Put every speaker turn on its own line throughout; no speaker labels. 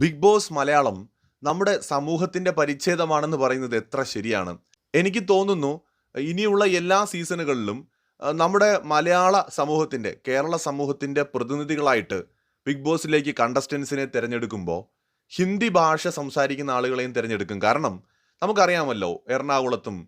Big boss Malayalam നമ്മുടെ സമൂഹത്തിന്റെ പരിച്ഛേദമാണെന്ന് പറയുന്നത് എത്ര ശരിയാണ്? എനിക്ക് തോന്നുന്നു ഇനിയുള്ള എല്ലാ സീസണുകളിലും നമ്മുടെ മലയാള സമൂഹത്തിന്റെ കേരള സമൂഹത്തിന്റെ പ്രതിനിധികളായിട്ട് ബിഗ് ബോസിലേക്ക് കണ്ടസ്റ്റൻസിനെ തിരഞ്ഞെടുക്കുമ്പോൾ ഹിന്ദി ഭാഷ സംസാരിക്കുന്ന ആളുകളെയും തിരഞ്ഞെടുക്കും. കാരണം നമുക്കറിയാമല്ലോ എറണാകുളത്തും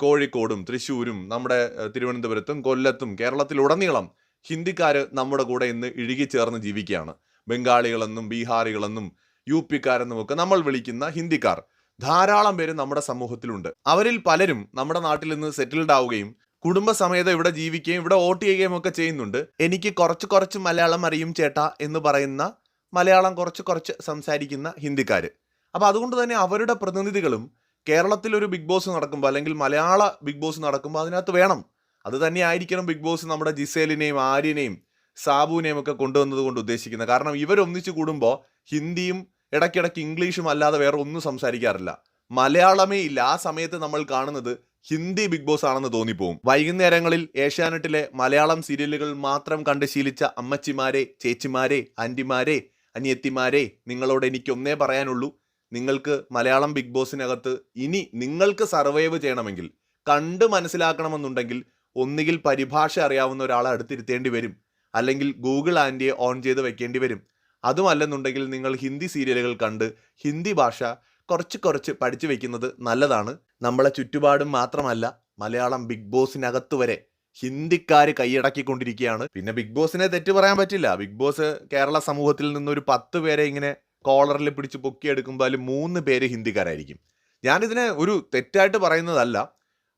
കോഴിക്കോടും തൃശ്ശൂരും നമ്മുടെ തിരുവനന്തപുരത്തും കൊല്ലത്തും കേരളത്തിലുടനീളം ഹിന്ദിക്കാർ നമ്മുടെ കൂടെ ഇന്ന് ഇഴുകി ചേർന്ന് ജീവിക്കുകയാണ്. ബംഗാളികളെന്നും ബീഹാറികളെന്നും യു പിക്കാരെന്നും ഒക്കെ നമ്മൾ വിളിക്കുന്ന ഹിന്ദിക്കാർ. ധാരാളം പേര് നമ്മുടെ സമൂഹത്തിലുണ്ട്. അവരിൽ പലരും നമ്മുടെ നാട്ടിൽ നിന്ന് സെറ്റിൽഡ് ആവുകയും കുടുംബസമേതം ഇവിടെ ജീവിക്കുകയും ഇവിടെ വോട്ട് ചെയ്യുകയും ഒക്കെ ചെയ്യുന്നുണ്ട്. എനിക്ക് കുറച്ച് കുറച്ച് മലയാളം അറിയും ചേട്ട എന്ന് പറയുന്ന മലയാളം കുറച്ച് കുറച്ച് സംസാരിക്കുന്ന ഹിന്ദിക്കാർ അപ്പോൾ അതുകൊണ്ട് തന്നെ അവരുടെ പ്രതിനിധികളും കേരളത്തിൽ ഒരു ബിഗ് ബോസ് നടക്കുമ്പോൾ അല്ലെങ്കിൽ മലയാള ബിഗ് ബോസ് നടക്കുമ്പോൾ അതിനകത്ത് വേണം. അത് തന്നെ ആയിരിക്കണം ബിഗ് ബോസ് നമ്മുടെ ജിസേലിനെയും ആര്യനെയും സാബുവിനെയും ഒക്കെ കൊണ്ടുവന്നത് കൊണ്ട് ഉദ്ദേശിക്കുന്നത്. കാരണം ഇവരൊന്നിച്ച് കൂടുമ്പോൾ ഹിന്ദിയും ഇടയ്ക്കിടയ്ക്ക് ഇംഗ്ലീഷും അല്ലാതെ വേറെ ഒന്നും സംസാരിക്കാറില്ല. മലയാളമേ ഇല്ല. ആ സമയത്ത് നമ്മൾ കാണുന്നത് ഹിന്ദി ബിഗ് ബോസ് ആണെന്ന് തോന്നിപ്പോവും. വൈകുന്നേരങ്ങളിൽ ഏഷ്യാനെറ്റിലെ മലയാളം സീരിയലുകൾ മാത്രം കണ്ട് ശീലിച്ച അമ്മച്ചിമാരെ ചേച്ചിമാരെ ആന്റിമാരെ അനിയത്തിമാരെ നിങ്ങളോട് എനിക്കൊന്നേ പറയാനുള്ളൂ. നിങ്ങൾക്ക് മലയാളം ബിഗ് ബോസിനകത്ത് ഇനി നിങ്ങൾക്ക് സർവൈവ് ചെയ്യണമെങ്കിൽ കണ്ട് മനസ്സിലാക്കണമെന്നുണ്ടെങ്കിൽ ഒന്നുകിൽ പരിഭാഷ അറിയാവുന്ന ഒരാളെ അടുത്തിരുത്തേണ്ടി വരും. അല്ലെങ്കിൽ ഗൂഗിൾ ആന്റിയെ ഓൺ ചെയ്ത് വെക്കേണ്ടി വരും. അതുമല്ലെന്നുണ്ടെങ്കിൽ നിങ്ങൾ ഹിന്ദി സീരിയലുകൾ കണ്ട് ഹിന്ദി ഭാഷ കുറച്ച് കുറച്ച് പഠിച്ചു വെക്കുന്നത് നല്ലതാണ്. നമ്മളെ ചുറ്റുപാടും മാത്രമല്ല മലയാളം ബിഗ് ബോസിനകത്ത് വരെ ഹിന്ദിക്കാർ കൈയടക്കിക്കൊണ്ടിരിക്കുകയാണ്. പിന്നെ ബിഗ് ബോസിനെ തെറ്റ് പറയാൻ പറ്റില്ല. ബിഗ് ബോസ് കേരള സമൂഹത്തിൽ നിന്നൊരു പത്ത് പേരെ ഇങ്ങനെ കോളറിൽ പിടിച്ച് പൊക്കിയെടുക്കുമ്പോൾ അതിൽ മൂന്ന് പേര് ഹിന്ദിക്കാരായിരിക്കും. ഞാനിതിനെ ഒരു തെറ്റായിട്ട് പറയുന്നതല്ല.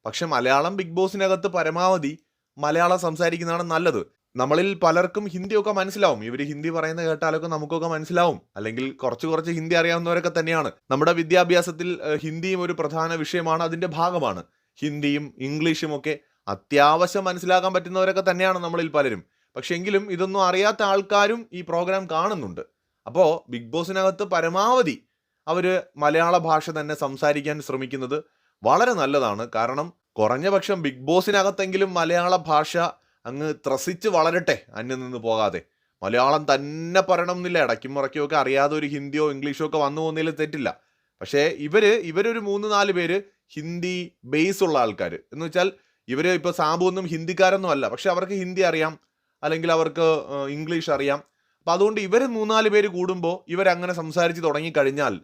പക്ഷെ മലയാളം ബിഗ് ബോസിനകത്ത് പരമാവധി മലയാളം സംസാരിക്കുന്നതാണ് നല്ലത്. നമ്മളിൽ പലർക്കും ഹിന്ദിയൊക്കെ മനസ്സിലാവും. ഇവർ ഹിന്ദി പറയുന്ന കേട്ടാലൊക്കെ നമുക്കൊക്കെ മനസ്സിലാവും. അല്ലെങ്കിൽ കുറച്ച് കുറച്ച് ഹിന്ദി അറിയാവുന്നവരൊക്കെ തന്നെയാണ്. നമ്മുടെ വിദ്യാഭ്യാസത്തിൽ ഹിന്ദിയും ഒരു പ്രധാന വിഷയമാണ്. അതിന്റെ ഭാഗമാണ്. ഹിന്ദിയും ഇംഗ്ലീഷും ഒക്കെ അത്യാവശ്യം മനസ്സിലാക്കാൻ പറ്റുന്നവരൊക്കെ തന്നെയാണ് നമ്മളിൽ പലരും. പക്ഷെ എങ്കിലും ഇതൊന്നും അറിയാത്ത ആൾക്കാരും ഈ പ്രോഗ്രാം കാണുന്നുണ്ട്. അപ്പോൾ ബിഗ് ബോസിനകത്ത് പരമാവധി അവർ മലയാള ഭാഷ തന്നെ സംസാരിക്കാൻ ശ്രമിക്കുന്നത് വളരെ നല്ലതാണ്. കാരണം കുറഞ്ഞ പക്ഷം ബിഗ് ബോസിനകത്തെങ്കിലും മലയാള ഭാഷ അങ്ങ് ത്രസിച്ച് വളരട്ടെ അന്യം നിന്ന് പോകാതെ. മലയാളം തന്നെ പറയണം എന്നില്ല ഇടയ്ക്കും മുറയ്ക്കും ഒക്കെ അറിയാതെ ഒരു ഹിന്ദിയോ ഇംഗ്ലീഷോ ഒക്കെ വന്നു പോകുന്നതിൽ തെറ്റില്ല. പക്ഷേ ഇവർ ഇവരൊരു മൂന്ന് നാല് പേര് ഹിന്ദി ബേസ് ഉള്ള ആൾക്കാർ എന്ന് വെച്ചാൽ ഇവർ ഇപ്പോൾ സാബു ഒന്നും ഹിന്ദിക്കാരൊന്നും അല്ല. പക്ഷെ അവർക്ക് ഹിന്ദി അറിയാം. അല്ലെങ്കിൽ അവർക്ക് ഇംഗ്ലീഷ് അറിയാം. അപ്പോൾ അതുകൊണ്ട് ഇവർ മൂന്നാൽ പേര് കൂടുമ്പോൾ ഇവരങ്ങനെ സംസാരിച്ച് തുടങ്ങിക്കഴിഞ്ഞാൽ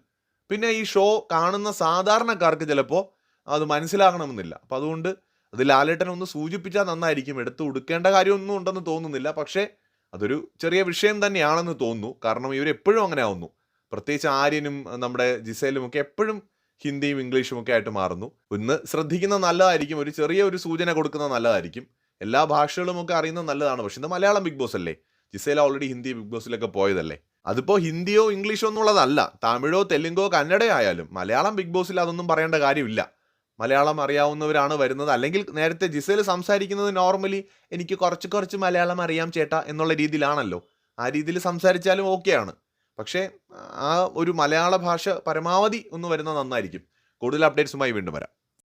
പിന്നെ ഈ ഷോ കാണുന്ന സാധാരണക്കാർക്ക് ചിലപ്പോൾ അത് മനസ്സിലാകണമെന്നില്ല. അപ്പം അതുകൊണ്ട് അത് ലാലേട്ടൻ ഒന്ന് സൂചിപ്പിച്ചാൽ നന്നായിരിക്കും. എടുത്ത് ഉടുക്കേണ്ട കാര്യമൊന്നും ഉണ്ടെന്ന് തോന്നുന്നില്ല. പക്ഷേ അതൊരു ചെറിയ വിഷയം തന്നെയാണെന്ന് തോന്നുന്നു. കാരണം ഇവർ എപ്പോഴും അങ്ങനെ ആവുന്നു. പ്രത്യേകിച്ച് ആര്യനും നമ്മുടെ ജിസയിലും ഒക്കെ എപ്പോഴും ഹിന്ദിയും ഇംഗ്ലീഷും ഒക്കെ ആയിട്ട് മാറുന്നു. ഒന്ന് ശ്രദ്ധിക്കുന്ന നല്ലതായിരിക്കും. ഒരു ചെറിയ ഒരു സൂചന കൊടുക്കുന്ന നല്ലതായിരിക്കും. എല്ലാ ഭാഷകളും ഒക്കെ അറിയുന്നത് നല്ലതാണ്. പക്ഷെ ഇത് മലയാളം ബിഗ് ബോസ് അല്ലേ? ജിസേല ഓൾറെഡി ഹിന്ദി ബിഗ് ബോസിലൊക്കെ പോയതല്ലേ? അതിപ്പോൾ ഹിന്ദിയോ ഇംഗ്ലീഷോ എന്നുള്ളതല്ല. തമിഴോ തെലുങ്കോ കന്നഡയോ ആയാലും മലയാളം ബിഗ് ബോസിൽ അതൊന്നും പറയേണ്ട കാര്യമില്ല. മലയാളം അറിയാവുന്നവരാണ് വരുന്നത്. അല്ലെങ്കിൽ നേരത്തെ ജിസയിൽ സംസാരിക്കുന്നത് നോർമലി എനിക്ക് കുറച്ച് കുറച്ച് മലയാളം അറിയാം ചേട്ടാ എന്നുള്ള രീതിയിലാണല്ലോ. ആ രീതിയിൽ സംസാരിച്ചാലും ഓക്കെയാണ് പക്ഷേ ആ ഒരു മലയാള ഭാഷ പരമാവധി ഒന്ന് വരുന്നത് നന്നായിരിക്കും. കൂടുതൽ അപ്ഡേറ്റ്സുമായി വീണ്ടും വരാം.